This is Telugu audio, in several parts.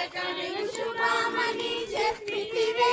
రక్షకను శుభమని చెప్పితివే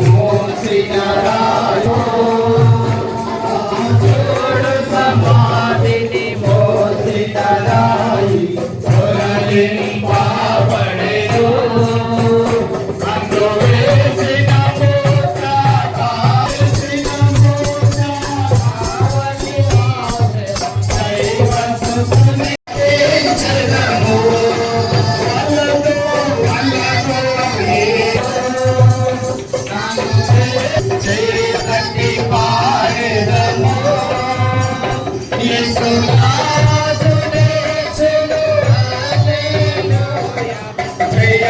జయ